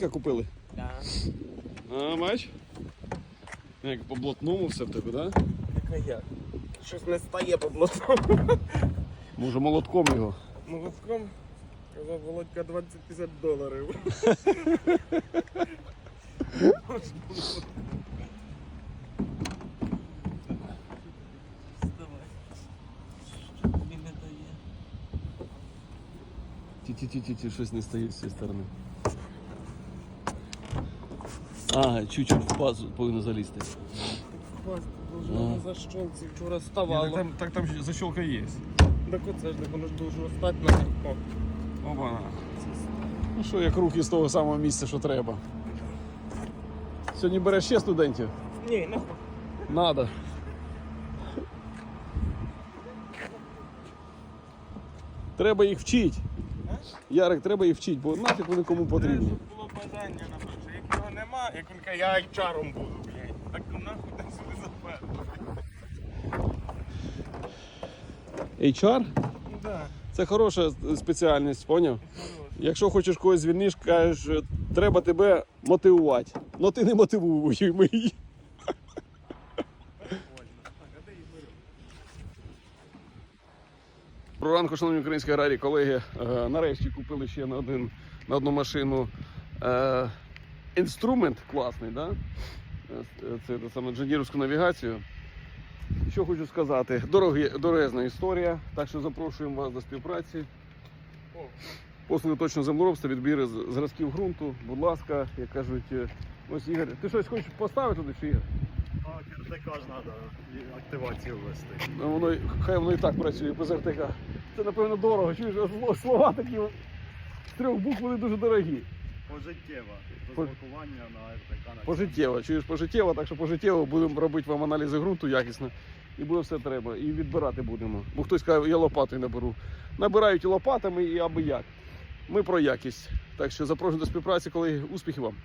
Як купили? Да. А, бач? Як по блатному все в тебе, да? Така як? Щось не стає по блату. Може молотком його. Молотком казав Володька 20-50 доларів. Тобі не дає. Ті-ті-ті-ті, щось не стає з цієї сторони. А, чуть-чуть в пазу повинно залізти. Должно на защолці вчора ставало. так там защелка є. Так оце ж так воно ж должно стати на легко. Опа. Ну що, як руки з того самого місця, що треба. Сьогодні береш ще студентів? Ні, хочу. Надо. Треба їх вчити. Ярик, треба їх вчити, бо нафіг вони кому потрібні. Щоб було бажання, наприклад, як нема, як він каже, я айчаром буду, блядь. Так нахуй ти сюди заперто. HR Ну да. це хороша спеціальність, поняв? Якщо хочеш когось звільниш, кажеш, треба тебе мотивувати. Ну ти не мотивуй її. Про ранку, шановні українські аграрії, колеги, е, нарешті купили ще на, один, на одну машину е, інструмент класний, да? Е, це, це саме джендірівську навігацію. Що хочу сказати, Дорогі, дорезна історія, так що запрошуємо вас до співпраці. Послуги точно землеробства, відбір зразків ґрунту, будь ласка, як кажуть, е, ось Ігор, ти щось хочеш поставити туди чи Ігор? РТК ж треба активацію ввести. Ну, воно, хай воно і так працює без РТК. Це напевно дорого. Чуєш, слова такі з трьох букв вони дуже дорогі. Пожиттєво. По- Розблокування на РТК. на Пожиттєво, чуєш пожиттєво, так що пожиттєво будемо робити вам аналізи ґрунту якісно. І буде все треба. І відбирати будемо. Бо хтось каже, я лопатою наберу. Набирають і лопатами і аби як. Ми про якість. Так що запрошую до співпраці, колеги. Успіхів вам!